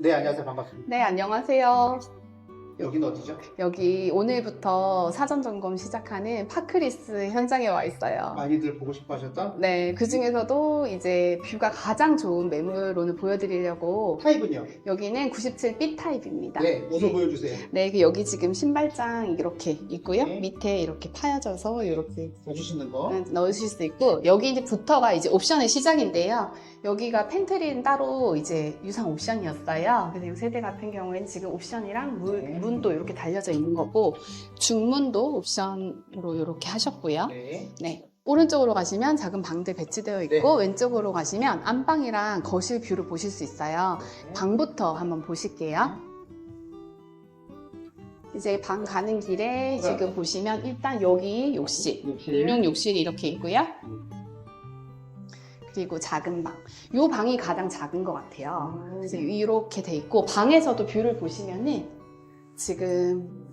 네, 안녕하세요. 반갑습니다. 네, 안녕하세요. 여기는 어디죠? 여기 오늘부터 사전 점검 시작하는 파크리스 현장에 와 있어요. 많이들 보고 싶어 하셨던 네, 그 중에서도 이제 뷰가 가장 좋은 매물론을 보여드리려고 타입은요? 여기는 97B 타입입니다. 네, 우선 보여주세요. 네, 그 여기 지금 신발장 이렇게 있고요. 네. 밑에 이렇게 파여져서 이렇게 봐주시는 거. 넣으실 수 있고 여기 이제 부터가 이제 옵션의 시작인데요. 여기가 팬트리는 따로 이제 유상 옵션이었어요. 그래서 이 세대 같은 경우에는 지금 옵션이랑 물, 네. 문도 이렇게 달려져 있는 거고 중문도 옵션으로 이렇게 하셨고요. 네. 네. 오른쪽으로 가시면 작은 방들 배치되어 있고 왼쪽으로 가시면 안방이랑 거실 뷰를 보실 수 있어요. 방부터 한번 보실게요. 이제 방 가는 길에 지금 보시면 일단 여기 욕실, 욕실. 공용 욕실이 이렇게 있고요. 그리고 작은 방. 이 방이 가장 작은 것 같아요. 그래서 이렇게 돼 있고 방에서도 뷰를 보시면은 지금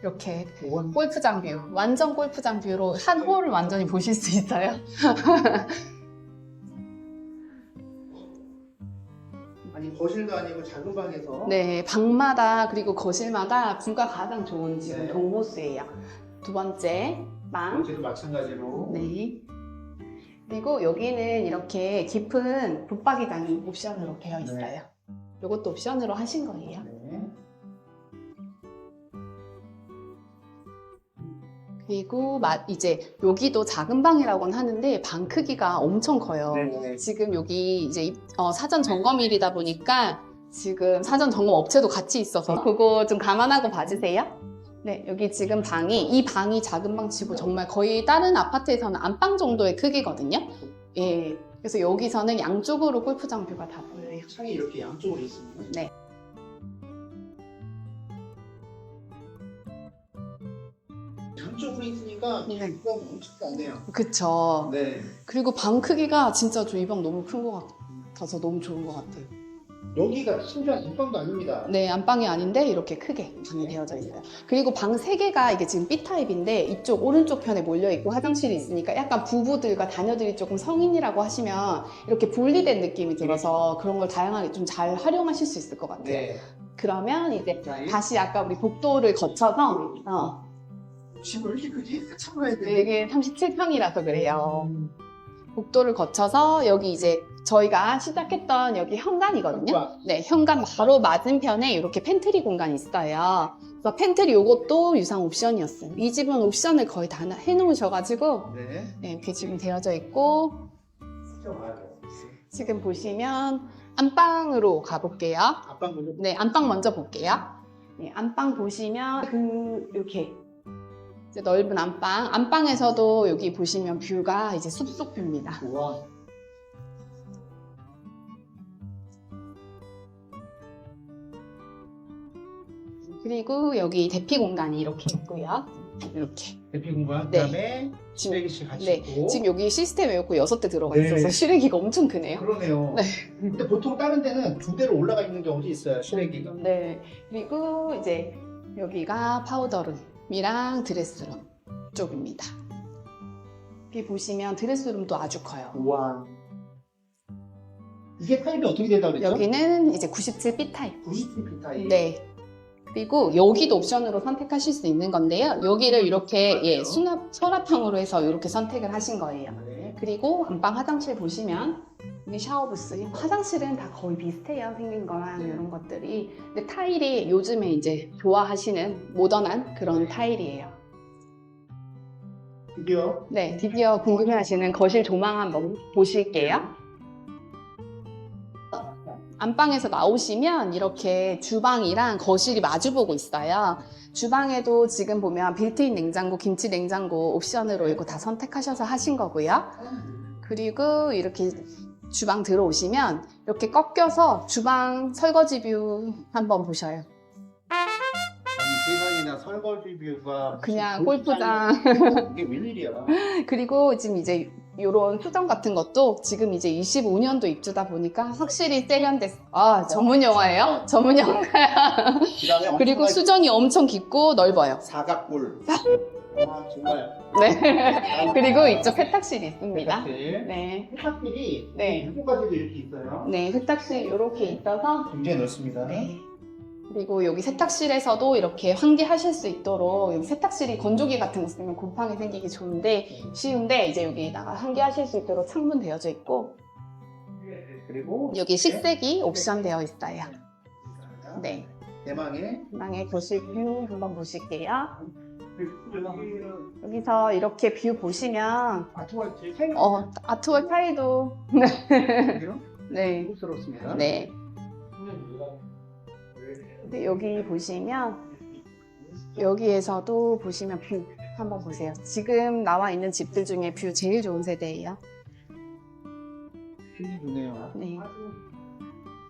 이렇게 원. 골프장 뷰, 완전 골프장 뷰로 한 홀을 완전히 보실 수 있어요. 아니 거실도 아니고 작은 방에서 네, 방마다 그리고 거실마다 뷰가 가장 좋은 지금 네. 동호수예요. 두 번째 방. 거실도 마찬가지로 네. 그리고 여기는 이렇게 깊은 붙박이장이 옵션으로 되어 있어요. 이것도 옵션으로 하신 거예요. 네. 그리고 마- 이제 여기도 작은 방이라고는 하는데 방 크기가 엄청 커요. 네. 지금 여기 이제 입- 어, 사전 점검일이다 보니까 지금 사전 점검 업체도 같이 있어서 그거 좀 감안하고 봐주세요. 네, 여기 지금 방이 이 방이 작은 방 치고 정말 거의 다른 아파트에서는 안방 정도의 크기거든요. 예. 그래서 여기서는 양쪽으로 골프장 뷰가 다 보여요. 창이 이렇게 양쪽으로 있습니다. 네. 네. 기가 엄청 않네요. 그쵸. 네. 그리고 방 크기가 진짜 저 이 방 너무 큰 것 같아서 너무 좋은 것 같아요. 여기가 심지어 안방도 아닙니다. 네, 안방이 아닌데 이렇게 크게 방이 되어져 있어요. 그리고 방 세개가 이게 지금 B타입인데 이쪽 오른쪽 편에 몰려있고 화장실이 있으니까 약간 부부들과 자녀들이 조금 성인이라고 하시면 이렇게 분리된 느낌이 들어서 그런 걸 다양하게 좀 잘 활용하실 수 있을 것 같아요. 네. 그러면 이제 자, 이 다시 아까 우리 복도를 거쳐서 어, 집을 크지? 참아야 돼. 이게 37평이라서 그래요. 복도를 거쳐서 여기 이제 저희가 시작했던 여기 현관이거든요. 네, 현관 바로 맞은편에 이렇게 팬트리 공간이 있어요. 그래서 팬트리 요것도 유상 옵션이었어요. 이 집은 옵션을 거의 다 해놓으셔가지고 네. 네, 이렇게 지금 되어져 있고. 지금 보시면 안방으로 가볼게요. 앞방 먼저 네, 안방 먼저 볼게요. 네, 안방 보시면 그 이렇게 이제 넓은 안방. 안방에서도 여기 보시면 뷰가 이제 숲속 뷰입니다. 우와. 그리고 여기 대피 공간이 이렇게 있고요. 이렇게. 대피 공간 네. 그다음에 실외기실 같이 네, 있고. 지금 여기 시스템 에어컨 6대 들어가 네. 있어서 실외기가 엄청 크네요. 그러네요. 네. 근데 보통 다른 데는 두 대로 올라가 있는 경우도 있어요. 실외기가. 네. 그리고 이제 여기가 파우더룸 이랑 드레스룸 쪽입니다. 여기 보시면 드레스룸도 아주 커요. 우와. 이게 타입이 어떻게 된다 그랬죠? 여기는 이제 97B 타입. 90cm 타입. 네. 그리고 여기도 옵션으로 선택하실 수 있는 건데요. 여기를 이렇게 예, 수납, 서랍형으로 해서 이렇게 선택을 하신 거예요. 네. 그리고 안방 화장실 보시면 여기 샤워 부스. 화장실은 다 거의 비슷해요. 생긴 거랑 네. 이런 것들이. 근데 타일이 요즘에 이제 좋아하시는 모던한 그런 타일이에요. 드디어 네, 드디어 궁금해하시는 거실 조망 한번 보실게요. 안방에서 나오시면 이렇게 주방이랑 거실이 마주보고 있어요. 주방에도 지금 보면 빌트인 냉장고, 김치 냉장고 옵션으로 이거 다 선택하셔서 하신 거고요. 그리고 이렇게 주방 들어오시면 이렇게 꺾여서 주방 설거지 뷰 한번 보셔요. 아니 세상에나 설거지 뷰가 그냥 골프장. 이게 웬일이야? 그리고 지금 이제 이런 수정 같은 것도 지금 이제 25년도 입주다 보니까 확실히 세련됐어. 아, 전문 영화예요? 전문 영화야. 그다음에 그리고 수전이 엄청 깊고 넓어요. 사각불. 아, 정말. 네. 그리고 이쪽 세탁실이 있습니다. 세탁실. 네. 세탁실이 네. 이쪽까지도 이렇게 있어요. 네, 세탁실 이렇게 있어서 굉장히 넓습니다. 네. 그리고 여기 세탁실에서도 이렇게 환기하실 수 있도록 여기 세탁실이 건조기 같은 거 쓰면 곰팡이 생기기 좋은데 쉬운데 이제 여기다가 환기하실 수 있도록 창문 되어져 있고 그리고 여기 식세기 옵션 되어 있어요. 네. 대망의 방의 거실 뷰 한번 보실게요. 여기서 이렇게 뷰 보시면 아트월 제 타일 어 아트월 타일도 네. 고급스럽습니다. 네. 근데 여기 보시면 여기에서도 보시면 뷰 한번 보세요. 지금 나와 있는 집들 중에 뷰 제일 좋은 세대예요. 좋네요. 네.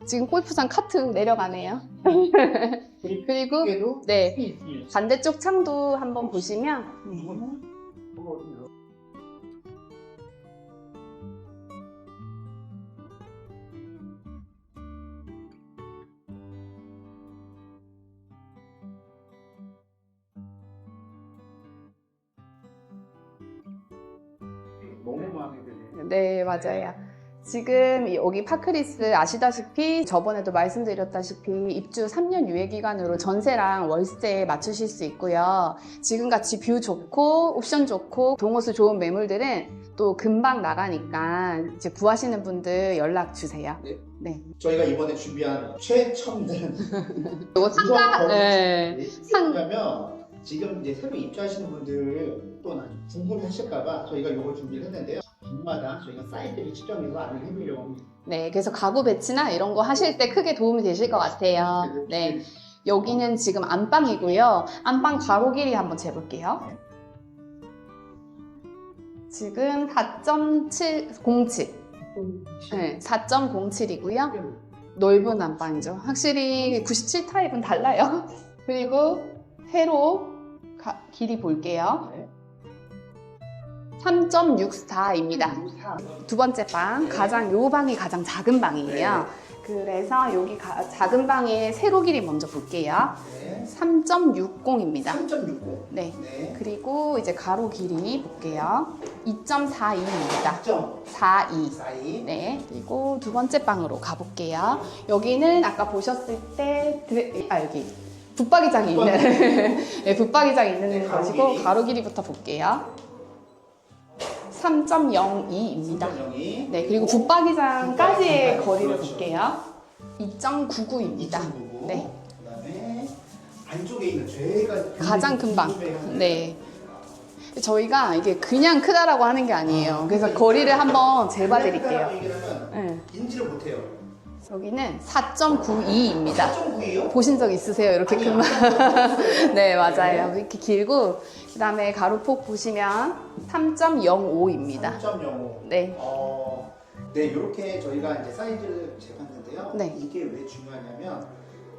지금 골프장 카트 내려가네요. 그리고 네 네. 반대쪽 창도 한번 보시면 네. 너무 마음에 드네요. 네, 맞아요. 지금 여기 파크리스 아시다시피 저번에도 말씀드렸다시피 입주 3년 유예 기간으로 전세랑 월세 맞추실 수 있고요. 지금같이 뷰 좋고 옵션 좋고 동호수 좋은 매물들은 또 금방 나가니까 이제 구하시는 분들 연락 주세요. 네. 네. 저희가 이번에 준비한 최첨단 이거 상가 네. 상- 상가면 지금 이제 새로 입주하시는 분들 또 나중에 궁금하실까봐 저희가 이걸 준비를 했는데요. 분마다 저희가 사이트를 측정해서 안을 해보려고 합니다. 네, 그래서 가구 배치나 이런 거 하실 때 크게 도움이 되실 것 같아요. 네. 여기는 지금 안방이고요. 안방 가로 길이 한번 재볼게요. 지금 4.707. 네, 4.07이고요. 넓은 안방이죠. 확실히 97 타입은 달라요. 그리고 세로 가- 길이 볼게요. 네. 3.64입니다. 두 번째 방, 가장 요 방이 가장 작은 방이에요. 그래서 여기 가- 작은 방의 세로 길이 먼저 볼게요. 네. 3.60입니다. 3.60. 네. 네. 그리고 이제 가로 길이 볼게요. 2.42입니다. 4.42. 42. 네. 그리고 두 번째 방으로 가볼게요. 여기는 아까 보셨을 때, 드레- 아, 여기. 붙박이장이 있는, 네, 붙박이장이 있는 네, 가로 곳이고, 길이. 가로 길이부터 볼게요. 3.02입니다. 3.02. 네, 그리고 붙박이장까지의 붙박이장. 거리를 그렇죠. 볼게요. 2.99입니다. 2.99. 네. 그다음에 안쪽에 있는 제가 가장 큰 방. 궁금해하는 네. 저희가 이게 그냥 크다라고 하는 게 아니에요. 그래서 거리를 한번 재봐드릴게요. 네. 인지를 못해요. 여기는 4.92입니다. 4.9이요? 보신 적 있으세요? 이렇게 큰 방? 네, 맞아요. 이렇게 길고, 그 다음에 가로폭 보시면 3.05입니다. 3.05. 네. 어, 네, 이렇게 저희가 이제 사이즈를 재봤는데요. 네. 이게 왜 중요하냐면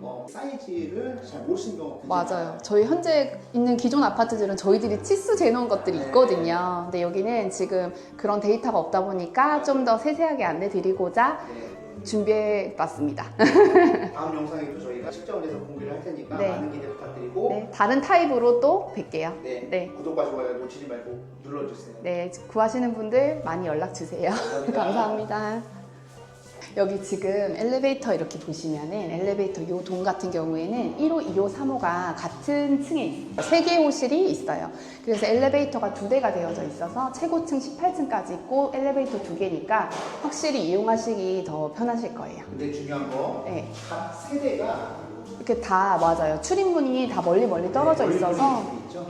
어, 사이즈를 잘 모르시는 경우가 맞아요. 많아요. 저희 현재 있는 기존 아파트들은 저희들이 치수 재놓은 것들이 네. 있거든요. 근데 여기는 지금 그런 데이터가 없다 보니까 좀 더 세세하게 안내 드리고자 네. 준비해 봤습니다. 다음 영상에도 저희가 측정을 해서 공개를 할 테니까 네. 많은 기대 부탁드리고 네, 다른 타입으로 또 뵐게요. 네, 네. 구독과 좋아요 놓치지 말고 눌러주세요. 네, 구하시는 분들 많이 연락 주세요. 감사합니다. 여기 지금 엘리베이터 이렇게 보시면은 엘리베이터 요 동 같은 경우에는 1호, 2호, 3호가 같은 층에 있어요. 세 개의 호실이 있어요. 그래서 엘리베이터가 두 대가 되어져 있어서 최고층 18층까지 있고 엘리베이터 두 개니까 확실히 이용하시기 더 편하실 거예요. 근데 중요한 거, 네. 각 세대가 이렇게 다 맞아요. 출입문이 다 멀리 멀리 떨어져 멀리 있어서 멀리 있죠.